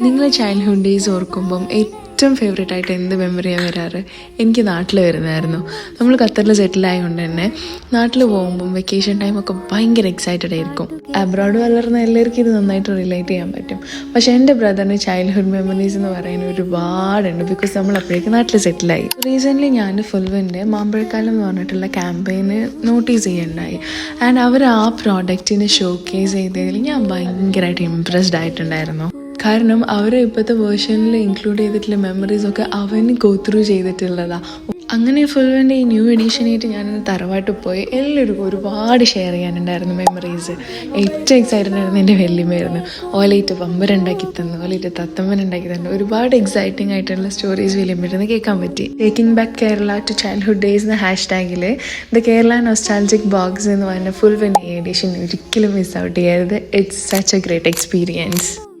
നിങ്ങൾ childhood days ഓർക്കുമ്പം ഏറ്റവും favourite ആയിട്ട് എന്ത് മെമ്മറിയാണ് വരാറ്? എനിക്ക് നാട്ടിൽ വരുന്നതായിരുന്നു. നമ്മൾ ഖത്തറിൽ സെറ്റിൽ ആയതുകൊണ്ട് തന്നെ നാട്ടിൽ പോകുമ്പം വെക്കേഷൻ ടൈമൊക്കെ ഭയങ്കര എക്സൈറ്റഡ് ആയിരിക്കും. അബ്രോഡ് വളർന്ന എല്ലാവർക്കും ഇത് നന്നായിട്ട് റിലേറ്റ് ചെയ്യാൻ പറ്റും. പക്ഷേ എന്റെ ബ്രദറിന് ചൈൽഡ്ഹുഡ് മെമ്മറീസ് എന്ന് പറയുന്നത് ഒരുപാടുണ്ട്. ബിക്കോസ് നമ്മൾ അപ്പോഴേക്കും നാട്ടിൽ സെറ്റിലായി റീസെന്റ്ലി ഞാൻ ഫുൾവിന്റെ മാമ്പഴക്കാലം എന്ന് പറഞ്ഞിട്ടുള്ള ക്യാമ്പയിന് നോട്ടീസ് ചെയ്യുന്നുണ്ടായി ആൻഡ് അവർ ആ പ്രോഡക്റ്റിനെ ഷോക്കേസ് ചെയ്തതിൽ ഞാൻ ഭയങ്കരമായിട്ട് ഇമ്പ്രസ്ഡ് ആയിട്ടുണ്ടായിരുന്നു. കാരണം അവർ ഇപ്പോഴത്തെ വേർഷനിൽ ഇൻക്ലൂഡ് ചെയ്തിട്ടുള്ള മെമ്മറീസ് ഒക്കെ അവന് ഗോത്രൂ ചെയ്തിട്ടുള്ളതാ. അങ്ങനെ വേണ്ട ഈ ന്യൂ എഡീഷനായിട്ട് ഞാൻ തറവാട്ട് പോയി. എല്ലാവർക്കും ഒരുപാട് ഷെയർ ചെയ്യാനുണ്ടായിരുന്നു മെമ്മറീസ് ഏറ്റവും എക്സൈറ്റഡ് ആയിരുന്നു എന്റെ വെല്ലുമായിരുന്നു ഓലയിട്ട് പമ്പരുണ്ടാക്കി തന്നു ഓലയിട്ട് തത്തമ്മൻ ഉണ്ടാക്കി തന്നു. ഒരുപാട് എക്സൈറ്റിംഗ് ആയിട്ടുള്ള സ്റ്റോറീസ് വെല്ലുമ്പോഴെന്ന് കേൾക്കാൻ പറ്റി. Taking back Kerala to childhood days എന്ന ഹാഷ് ടാഗിൽ ദ കേരള നൊസ്റ്റാൾജിക് ബോക്സ് എന്ന് പറഞ്ഞ ഫുൾ വിൻ എഡിഷൻ ഒരിക്കലും മിസ് ഔട്ട് ചെയ്യരുത് it's such a great experience